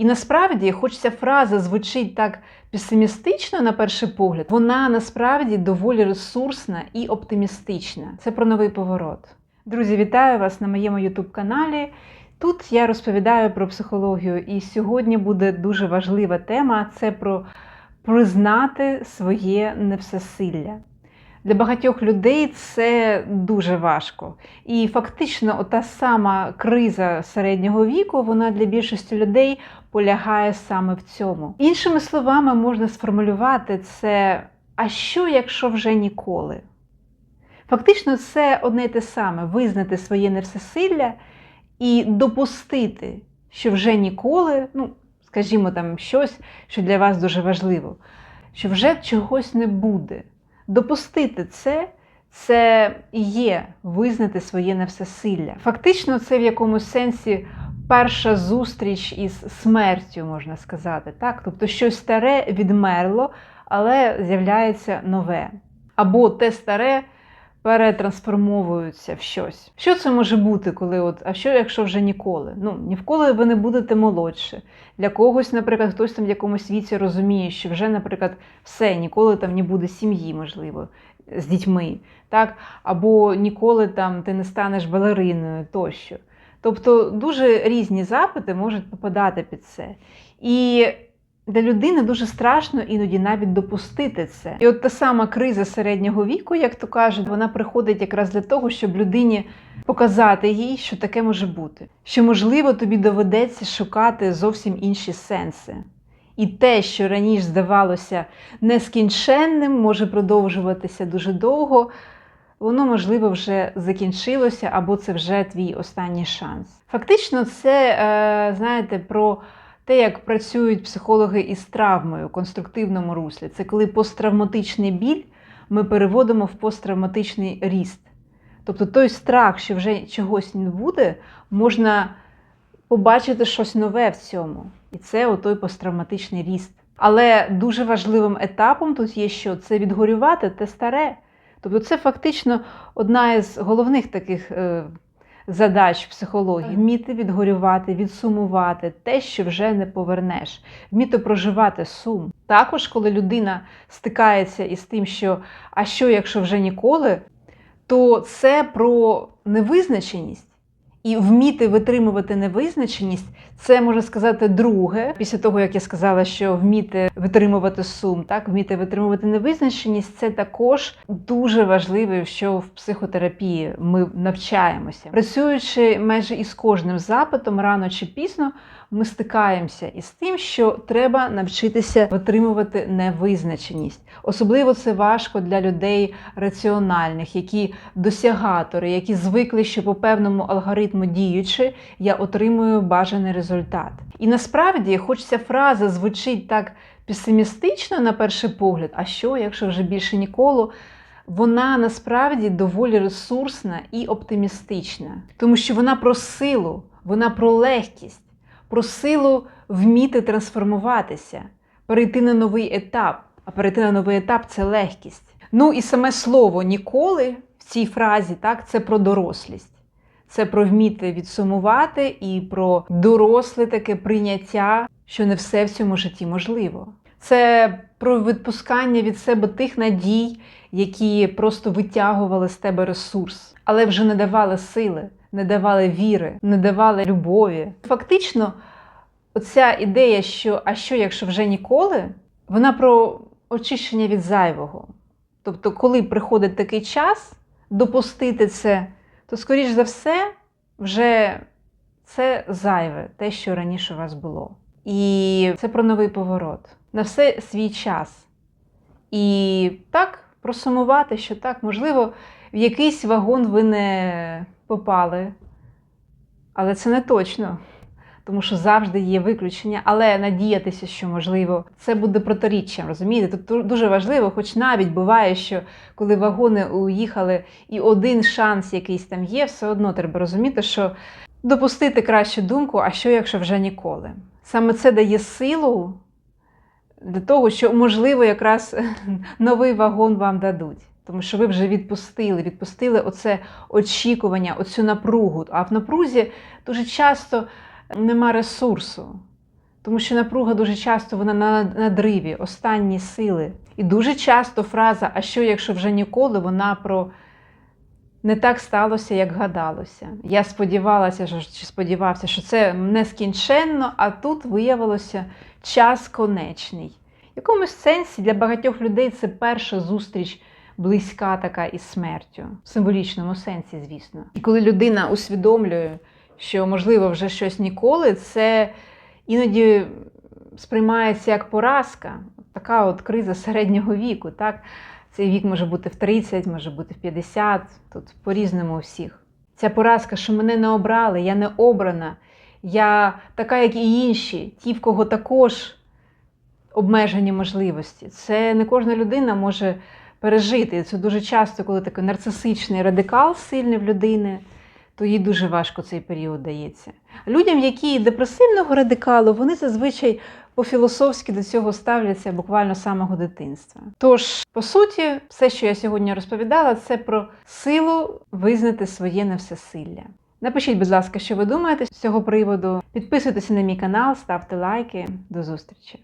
І насправді, хоч ця фраза звучить так песимістично на перший погляд, вона насправді доволі ресурсна і оптимістична. Це про новий поворот. Друзі, вітаю вас на моєму youtube каналі. Тут я розповідаю про психологію, і сьогодні буде дуже важлива тема це про признати своє невсесилля. Для багатьох людей це дуже важко. І фактично, ота сама криза середнього віку, вона для більшості людей полягає саме в цьому. Іншими словами, можна сформулювати це, а що, якщо вже ніколи? Фактично, це одне й те саме визнати своє невсесилля і допустити, що вже ніколи, ну, скажімо, там щось, що для вас дуже важливо, що вже чогось не буде. Допустити це, це і є визнати своє невсесилля. Фактично, це в якомусь сенсі перша зустріч із смертю, можна сказати. Так? Тобто щось старе відмерло, але з'являється нове. Або те старе перетрансформовуються в щось. Що це може бути, коли от, а що, якщо вже ніколи? Ну, ніколи ви не будете молодше. Для когось, наприклад, хтось там в якомусь віці розуміє, що вже, наприклад, все, ніколи там не буде сім'ї, можливо, з дітьми. так? Або ніколи там ти не станеш балериною тощо. Тобто дуже різні запити можуть попадати під це. І для людини дуже страшно іноді навіть допустити це. І от та сама криза середнього віку, як то кажуть, вона приходить якраз для того, щоб людині показати їй, що таке може бути. Що, можливо, тобі доведеться шукати зовсім інші сенси. І те, що раніше здавалося нескінченним, може продовжуватися дуже довго, воно, можливо, вже закінчилося, або це вже твій останній шанс. Фактично, це, е, знаєте, про те, як працюють психологи із травмою в конструктивному руслі. Це коли посттравматичний біль ми переводимо в посттравматичний ріст. Тобто той страх, що вже чогось не буде, можна побачити щось нове в цьому. І це отой посттравматичний ріст. Але дуже важливим етапом тут є, що це відгорювати те старе. Тобто, це фактично одна із головних таких е, задач психології вміти відгорювати, відсумувати те, що вже не повернеш, вміти проживати сум. Також, коли людина стикається із тим, що а що, якщо вже ніколи, то це про невизначеність. І вміти витримувати невизначеність, це можна сказати друге. Після того, як я сказала, що вміти витримувати сум, так вміти витримувати невизначеність, це також дуже важливо, що в психотерапії ми навчаємося. Працюючи майже із кожним запитом, рано чи пізно, ми стикаємося із тим, що треба навчитися витримувати невизначеність. Особливо це важко для людей раціональних, які досягатори, які звикли, що по певному алгоритму діючи, я отримую бажаний результат. І насправді, хоч ця фраза звучить так песимістично на перший погляд, а що, якщо вже більше ніколи? Вона насправді доволі ресурсна і оптимістична, тому що вона про силу, вона про легкість, про силу вміти трансформуватися, перейти на новий етап. А перейти на новий етап це легкість. Ну і саме слово ніколи в цій фразі так, це про дорослість. Це про вміти відсумувати і про доросле таке прийняття, що не все в цьому житті можливо. Це про відпускання від себе тих надій, які просто витягували з тебе ресурс, але вже не давали сили, не давали віри, не давали любові. Фактично, оця ідея, що а що, якщо вже ніколи, вона про очищення від зайвого. Тобто, коли приходить такий час допустити це то, скоріш за все, вже це зайве, те, що раніше у вас було. І це про новий поворот. На все свій час. І так, просумувати, що так, можливо, в якийсь вагон ви не попали, але це не точно. Тому що завжди є виключення, але надіятися, що можливо, це буде протиріччям, розумієте? Тут дуже важливо, хоч навіть буває, що коли вагони уїхали і один шанс якийсь там є, все одно треба розуміти, що допустити кращу думку, а що, якщо вже ніколи. Саме це дає силу для того, що, можливо, якраз новий вагон вам дадуть. Тому що ви вже відпустили, відпустили оце очікування, оцю напругу. А в напрузі дуже часто нема ресурсу. Тому що напруга дуже часто вона на надриві, останні сили. І дуже часто фраза А що, якщо вже ніколи, вона про не так сталося, як гадалося. Я сподівалася, чи сподівався, що це нескінченно, а тут виявилося час конечний. В якомусь сенсі для багатьох людей це перша зустріч близька така із смертю, в символічному сенсі, звісно. І коли людина усвідомлює, що можливо вже щось ніколи, це іноді сприймається як поразка, така от криза середнього віку. Так? Цей вік може бути в 30, може бути в 50, тут по-різному у всіх. Ця поразка, що мене не обрали, я не обрана, я така, як і інші, ті, в кого також обмежені можливості. Це не кожна людина може пережити. Це дуже часто, коли такий нарцисичний радикал сильний в людини, то їй дуже важко цей період дається. Людям, які депресивного радикалу, вони зазвичай по-філософськи до цього ставляться буквально з самого дитинства. Тож, по суті, все, що я сьогодні розповідала, це про силу визнати своє невсесилля. Напишіть, будь ласка, що ви думаєте з цього приводу. Підписуйтеся на мій канал, ставте лайки. До зустрічі!